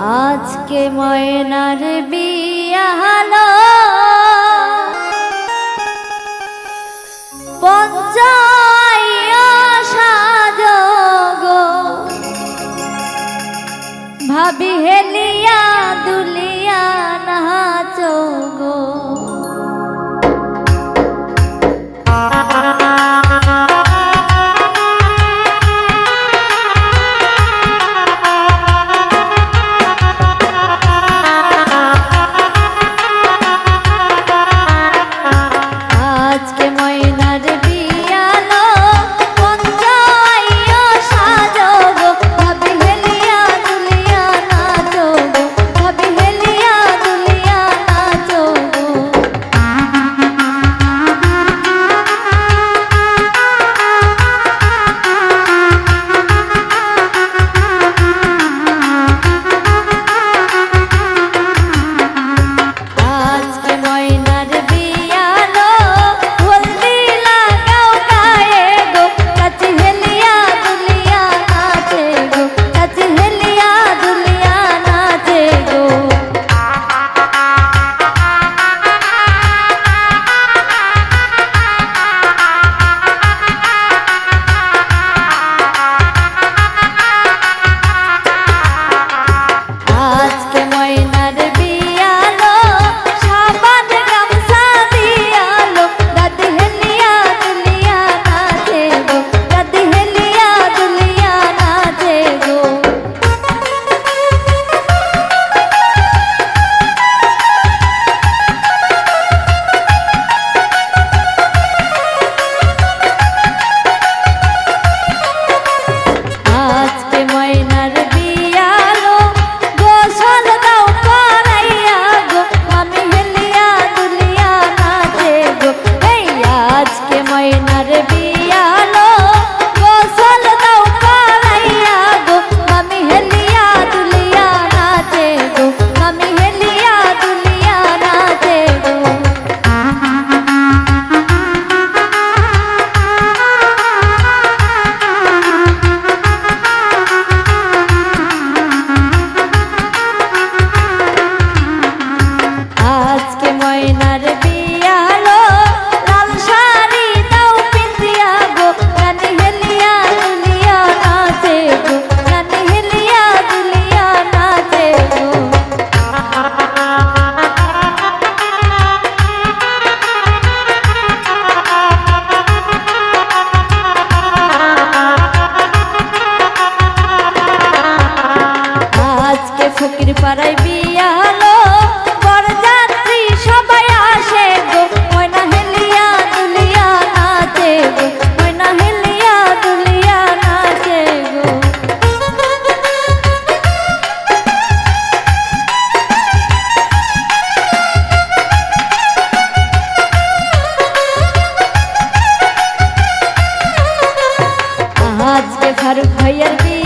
আজকে ময়নার বিয়া হলো। ময়নার বিয়ালো। ভাইয়ের